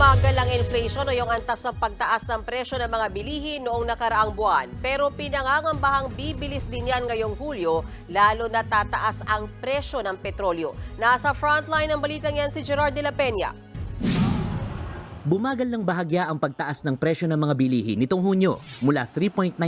bumagal ang inflation o yung antas ng pagtaas ng presyo ng mga bilihin noong nakaraang buwan. Pero pinangangambahang bibilis din yan ngayong Hulyo, lalo na tataas ang presyo ng petrolyo. Nasa frontline ng balitang yan si Gerard de la Peña. Bumagal ng bahagya ang pagtaas ng presyo ng mga bilihin nitong Hunyo mula 3.9%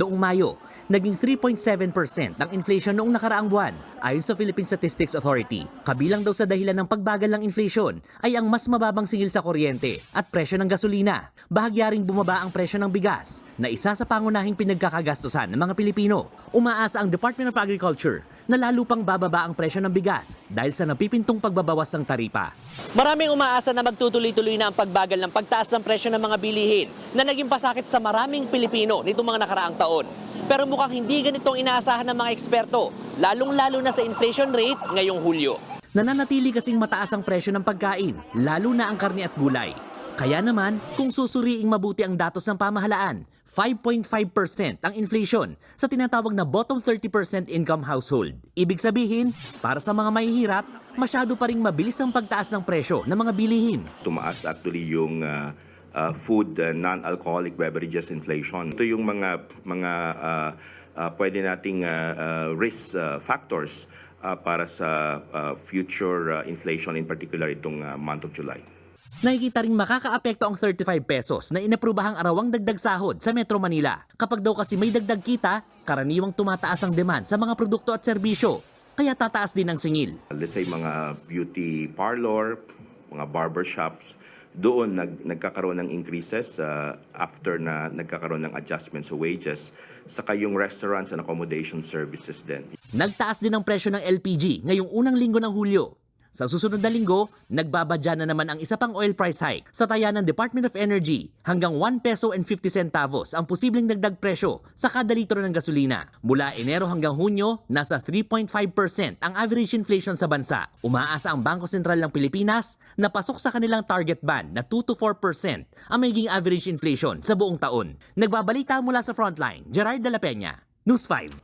noong Mayo, naging 3.7% ang inflation noong nakaraang buwan. Ayon sa Philippine Statistics Authority, kabilang daw sa dahilan ng pagbagal ng inflation ay ang mas mababang singil sa kuryente at presyo ng gasolina. Bahagya ring bumaba ang presyo ng bigas na isa sa pangunahing pinagkakagastusan ng mga Pilipino. Umaasa ang Department of Agriculture na lalo pang bababa ang presyo ng bigas dahil sa napipintong pagbabawas ng taripa. Maraming umaasa na magtutuloy-tuloy na ang pagbagal ng pagtaas ng presyo ng mga bilihin na naging pasakit sa maraming Pilipino nitong mga nakaraang taon. Pero mukhang hindi ganitong inaasahan ng mga eksperto, lalong-lalo na sa inflation rate ngayong Hulyo. Nananatili kasing mataas ang presyo ng pagkain, lalo na ang karne at gulay. Kaya naman, kung susuriing mabuti ang datos ng pamahalaan, 5.5% ang inflation sa tinatawag na bottom 30% income household. Ibig sabihin, para sa mga mahihirap, masyado pa ring mabilis ang pagtaas ng presyo ng mga bilihin. tumaas actually yung uh, uh, food uh, non-alcoholic beverages inflation. Ito yung mga mga uh, uh, pwede nating uh, uh, risk uh, factors uh, para sa uh, future uh, inflation in particular itong uh, month of July. Nakikita ring makakaapekto ang 35 pesos na inaprubahang arawang dagdag sahod sa Metro Manila. Kapag daw kasi may dagdag kita, karaniwang tumataas ang demand sa mga produkto at serbisyo. Kaya tataas din ang singil. Let's say mga beauty parlor, mga barber shops, doon nag, nagkakaroon ng increases uh, after na nagkakaroon ng adjustment sa wages. Saka yung restaurants and accommodation services din. Nagtaas din ang presyo ng LPG ngayong unang linggo ng Hulyo. Sa susunod na linggo, nagbabadya na naman ang isa pang oil price hike sa taya ng Department of Energy hanggang 1 peso and 50 centavos ang posibleng dagdag presyo sa kada litro ng gasolina. Mula Enero hanggang Hunyo, nasa 3.5% ang average inflation sa bansa. Umaasa ang Bangko Sentral ng Pilipinas na pasok sa kanilang target band na 2 to 4% ang magiging average inflation sa buong taon. Nagbabalita mula sa Frontline, Gerard de la Peña, News 5.